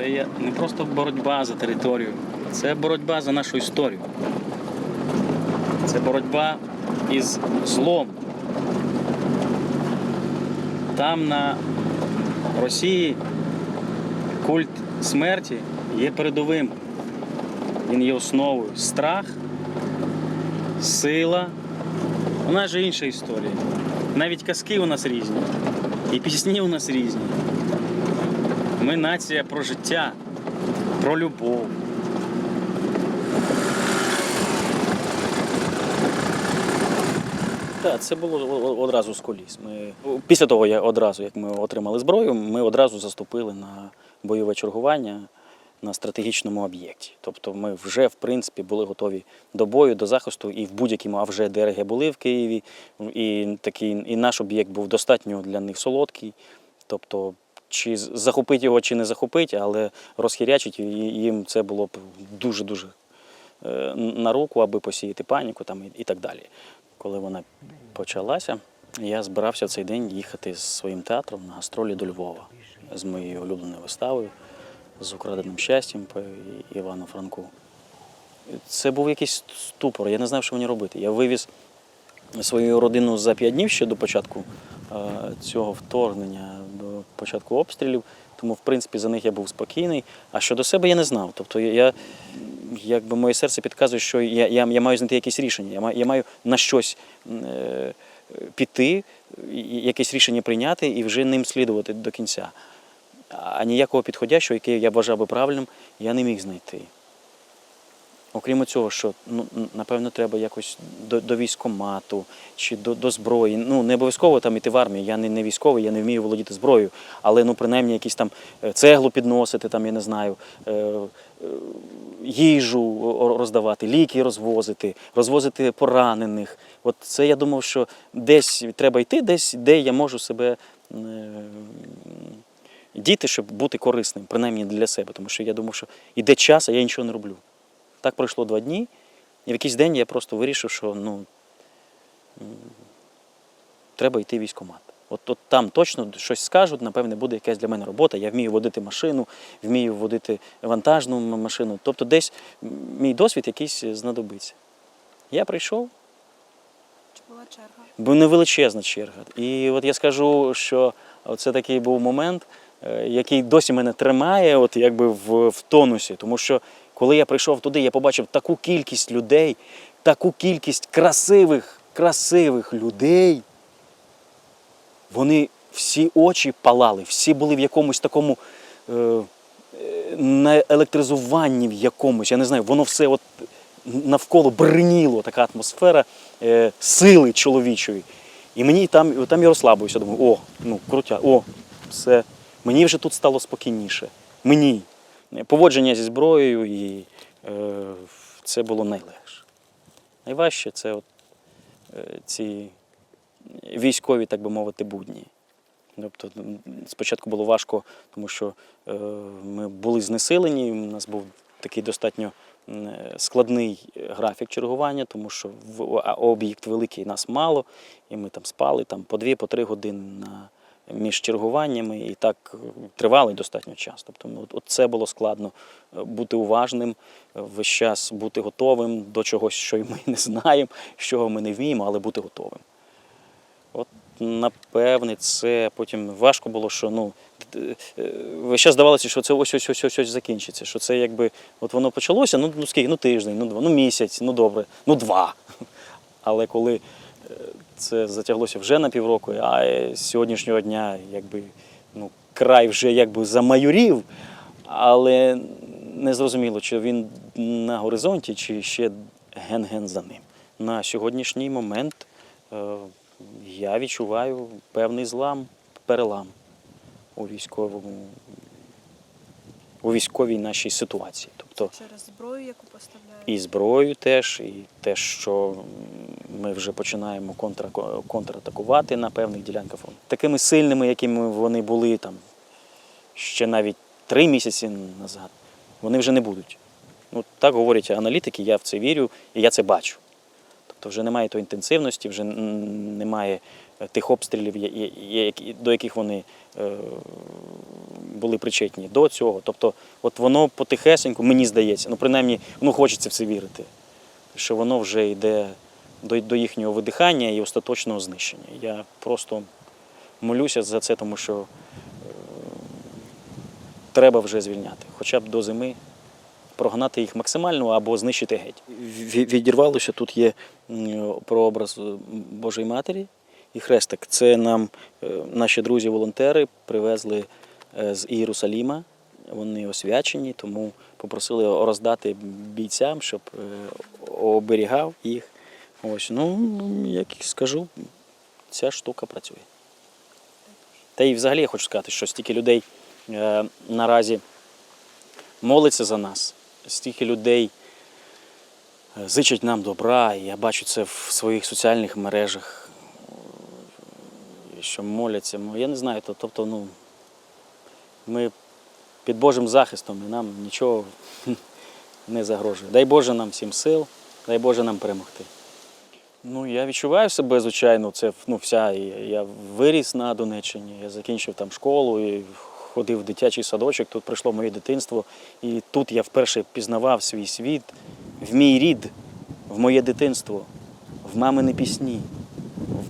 Це є не просто боротьба за територію, це боротьба за нашу історію. Це боротьба із злом. Там на Росії культ смерті є передовим. Він є основою. Страх, сила. У нас же інша історія. Навіть казки у нас різні. І пісні у нас різні. Ми нація про життя, про любов. Так, це було одразу з коліс. Ми після того, як одразу, як ми отримали зброю, ми одразу заступили на бойове чергування на стратегічному об'єкті. Тобто ми вже в принципі були готові до бою, до захисту, і в будь-якому, а вже ДРГ були в Києві, і такий і наш об'єкт був достатньо для них солодкий. Тобто, чи з- захопити його, чи не захопити, але розхірячити їм це було б дуже дуже е, на руку, аби посіяти паніку там і, так далі. Коли вона почалася, я збирався цей день їхати з своїм театром на гастролі до Львова з моєю улюбленою виставою, з украденим щастям по Івану Франку. Це був якийсь ступор, я не знав, що мені робити. Я вивіз свою родину за п'ять днів ще до початку цього вторгнення, до початку обстрілів. Тому, в принципі, за них я був спокійний. А щодо себе я не знав. Тобто я, якби моє серце підказує, що я, я, я маю знайти якесь рішення. Я маю, я маю на щось е, піти, якесь рішення прийняти і вже ним слідувати до кінця. А ніякого підходящого, який я вважав би правильним, я не міг знайти. Окрім цього, що ну, напевно треба якось до, до військомату чи до, до зброї. Ну, не обов'язково там іти в армію. Я не, не військовий, я не вмію володіти зброєю, але ну, принаймні якісь там е, цеглу підносити, там, я не знаю, е, е, їжу роздавати, ліки розвозити, розвозити поранених. От це я думав, що десь треба йти, десь де я можу себе. е, Діти, щоб бути корисним, принаймні для себе, тому що я думав, що іде час, а я нічого не роблю. Так пройшло два дні, і в якийсь день я просто вирішив, що ну, треба йти в військкомат. От, от там точно щось скажуть, напевне, буде якась для мене робота. Я вмію водити машину, вмію водити вантажну машину. Тобто десь мій досвід якийсь знадобиться. Я прийшов, Чи була черга? бо не величезна черга. І от я скажу, що це такий був момент, який досі мене тримає, от якби в, в тонусі. Тому що коли я прийшов туди, я побачив таку кількість людей, таку кількість красивих, красивих людей. Вони всі очі палали, всі були в якомусь такому е, е, на електризуванні в якомусь. Я не знаю, воно все от навколо бриніло, така атмосфера е, сили чоловічої. І мені там, там я розслабився, думаю, о, ну крутя, о, все. Мені вже тут стало спокійніше. Мені. Поводження зі зброєю і е, це було найлегше. Найважче це от, е, ці військові, так би мовити, будні. Тобто спочатку було важко, тому що е, ми були знесилені, у нас був такий достатньо е, складний графік чергування, тому що об'єкт великий, нас мало, і ми там спали там, по дві, по три години на, між чергуваннями, і так тривалий достатньо час. Тобто ну, от, це було складно е, бути уважним, е, весь час бути готовим до чогось, що ми не знаємо, що ми не вміємо, але бути готовим. От, напевне, це потім важко було, що ну, е, весь час здавалося, що це ось ось ось ось, ось закінчиться. Що це якби от воно почалося, ну, ну скільки, ну тиждень, ну два, ну місяць, ну добре, ну два. Але коли це затяглося вже на півроку, а з сьогоднішнього дня якби ну, край вже якби замайорів, але не зрозуміло, чи він на горизонті, чи ще ген-ген за ним. На сьогоднішній момент е, я відчуваю певний злам, перелам у військовому, у військовій нашій ситуації. Тобто Через зброю, яку поставляють? і зброю теж, і те, що ми вже починаємо контра, контратакувати на певних ділянках фронту. Такими сильними, якими вони були там ще навіть три місяці назад, вони вже не будуть. Ну, так говорять аналітики, я в це вірю і я це бачу. Тобто вже немає тої інтенсивності, вже немає тих обстрілів, до яких вони е, були причетні до цього. Тобто, от воно потихесеньку, мені здається, ну принаймні, ну хочеться в це вірити, що воно вже йде до, їхнього видихання і остаточного знищення. Я просто молюся за це, тому що е, треба вже звільняти, хоча б до зими. Прогнати їх максимально або знищити геть. Ві- Відірвалося тут є прообраз е, Божої Матері і хрестик. Це нам е, наші друзі-волонтери привезли е, з Ієрусаліма. Вони освячені, тому попросили роздати бійцям, щоб е, оберігав їх. Ось, ну, як скажу, ця штука працює. Та і взагалі я хочу сказати, що стільки людей наразі молиться за нас, стільки людей зичать нам добра, і я бачу це в своїх соціальних мережах, що моляться. Я не знаю, то- тобто, ну, ми під Божим захистом і нам нічого не загрожує. Дай Боже нам всім сил, дай Боже нам перемогти. Ну, я відчуваю себе, звичайно, це ну, вся. Я виріс на Донеччині, я закінчив там школу і ходив в дитячий садочок, тут прийшло моє дитинство. І тут я вперше пізнавав свій світ, в мій рід, в моє дитинство, в мамини пісні,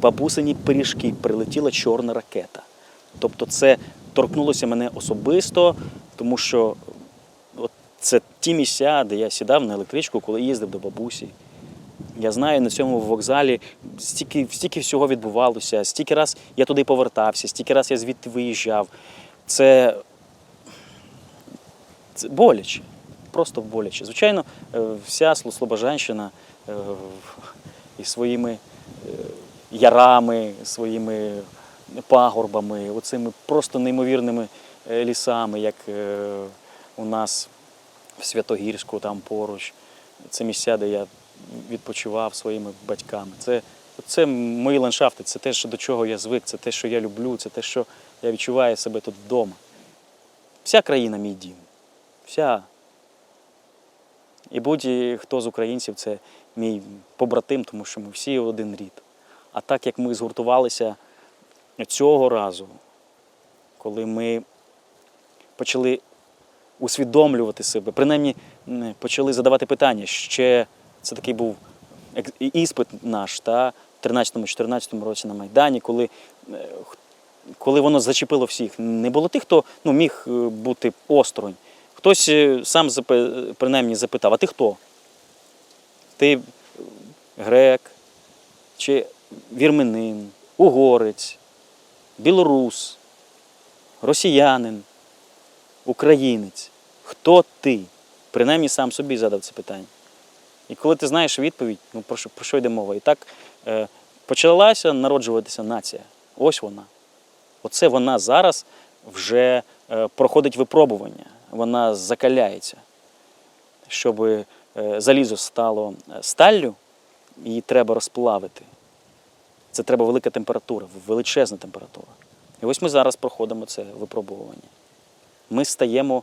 бабусині пиріжки прилетіла чорна ракета. Тобто це торкнулося мене особисто, тому що от це ті місця, де я сідав на електричку, коли їздив до бабусі. Я знаю, на цьому вокзалі стільки, стільки всього відбувалося, стільки раз я туди повертався, стільки раз я звідти виїжджав. Це, це боляче, просто боляче. Звичайно, е, вся Слобожанщина е, із своїми е, ярами, своїми пагорбами, оцими просто неймовірними е, лісами, як е, у нас в Святогірську там поруч. Це місця, де я відпочивав своїми батьками. Це, це мої ландшафти, це те, до чого я звик, це те, що я люблю, це те, що я відчуваю себе тут вдома. Вся країна мій дім. Вся. І будь-хто з українців це мій побратим, тому що ми всі один рід. А так як ми згуртувалися цього разу, коли ми почали усвідомлювати себе, принаймні почали задавати питання. Ще це такий був іспит наш та, в 13-14 році на Майдані, коли, е, коли воно зачепило всіх. Не було тих, хто ну, міг е, бути осторонь. Хтось е, сам принаймні запитав, а ти хто? Ти грек, чи вірменин, угорець, білорус, росіянин, українець. Хто ти? Принаймні сам собі задав це питання. І коли ти знаєш відповідь, ну про що, про що йде мова? І так е, почалася народжуватися нація. Ось вона. Оце вона зараз вже е, проходить випробування, вона закаляється. Щоб е, залізо стало е, сталлю, її треба розплавити. Це треба велика температура, величезна температура. І ось ми зараз проходимо це випробування. Ми стаємо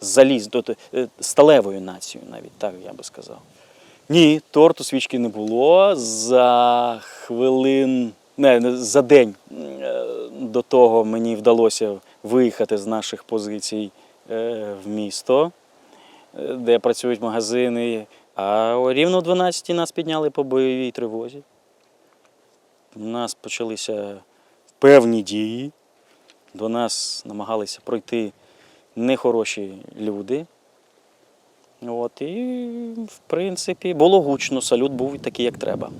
заліз, е, сталевою нацією, навіть так я би сказав. Ні, торту свічки не було. За хвилин, не, за день е, до того мені вдалося виїхати з наших позицій е, в місто, де працюють магазини. А рівно о 12 нас підняли по бойовій тривозі. У нас почалися певні дії. До нас намагалися пройти нехороші люди. От, і, в принципі, було гучно, салют був такий, як треба.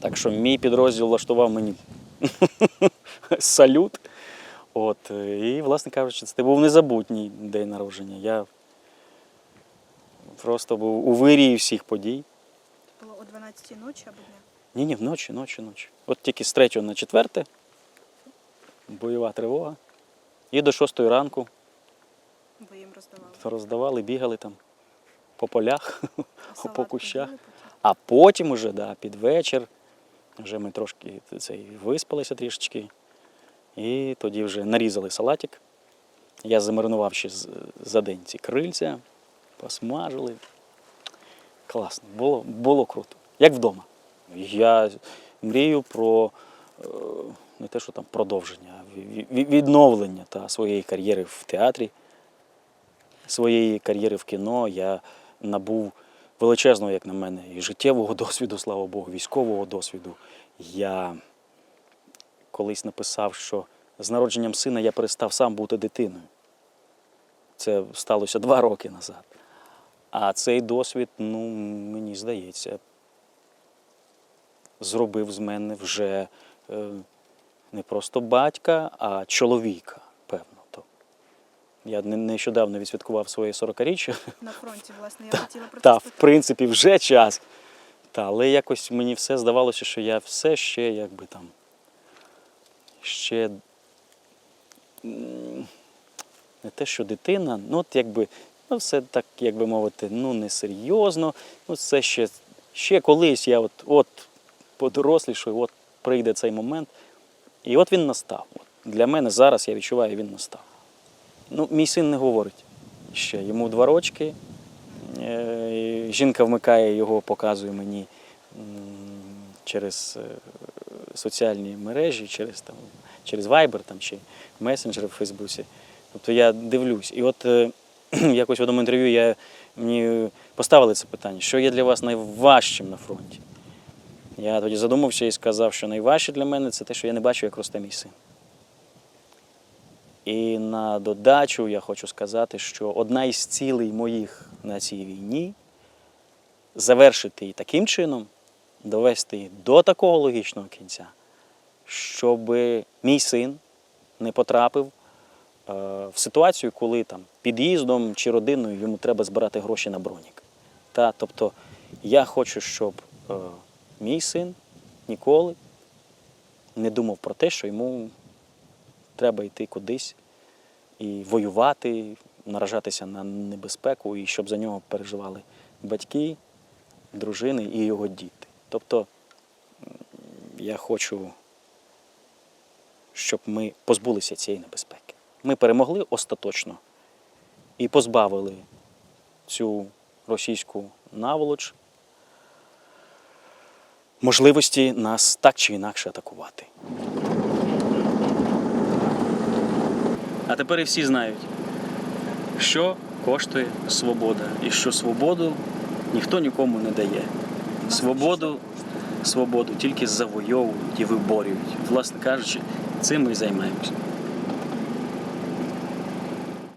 Так що мій підрозділ влаштував мені салют. От, і, власне кажучи, це був незабутній день народження. Я просто був у вирії всіх подій. Це Було о 12 ночі або дня. Ні, ні, вночі, ночі, ночі. От тільки з 3 на 4 бойова тривога. І до 6 ранку Ви їм роздавали. роздавали, бігали там по полях, А по кущах. потім? А потім уже, да, під вечір, вже ми трошки цей, виспалися трішечки. І тоді вже нарізали салатик. Я замаринував ще за день ці крильця, посмажили. Класно, було, було круто. Як вдома. Я мрію про е, не те, що там продовження, відновлення та, своєї кар'єри в театрі, своєї кар'єри в кіно. Я набув величезного, як на мене, і життєвого досвіду, слава Богу, військового досвіду. Я колись написав, що з народженням сина я перестав сам бути дитиною. Це сталося два роки назад. А цей досвід, ну, мені здається, зробив з мене вже е, не просто батька, а чоловіка, певно. То. Я нещодавно відсвяткував своє 40-річчя. На фронті, власне, я хотіла про це Та, в принципі, вже час. Та, але якось мені все здавалося, що я все ще якби там. Ще не те, що дитина, ну от якби, ну все так, як би мовити, ну несерйозно. Ну, це ще, ще колись я от, от подорослішаю, от прийде цей момент. І от він настав. От Для мене зараз я відчуваю, він настав. Ну, мій син не говорить ще. Йому два рочки. Е, Жінка вмикає його, показує мені через е, соціальні мережі, через, там, через Viber там, чи месенджери в Фейсбуці. Тобто я дивлюсь. І от е, якось в одному інтерв'ю я, мені поставили це питання, що є для вас найважчим на фронті? Я тоді задумався і сказав, що найважче для мене це те, що я не бачу, як росте мій син. І на додачу я хочу сказати, що одна із цілей моїх на цій війні завершити її таким чином, довести її до такого логічного кінця, щоб мій син не потрапив е, в ситуацію, коли там під'їздом чи родиною йому треба збирати гроші на бронік. Та, тобто я хочу, щоб е, мій син ніколи не думав про те, що йому треба йти кудись і воювати, наражатися на небезпеку, і щоб за нього переживали батьки, дружини і його діти. Тобто я хочу, щоб ми позбулися цієї небезпеки. Ми перемогли остаточно і позбавили цю російську наволоч можливості нас так чи інакше атакувати. А тепер і всі знають, що коштує свобода, і що свободу ніхто нікому не дає. Свободу, свободу тільки завойовують і виборюють. Власне кажучи, цим ми і займаємося.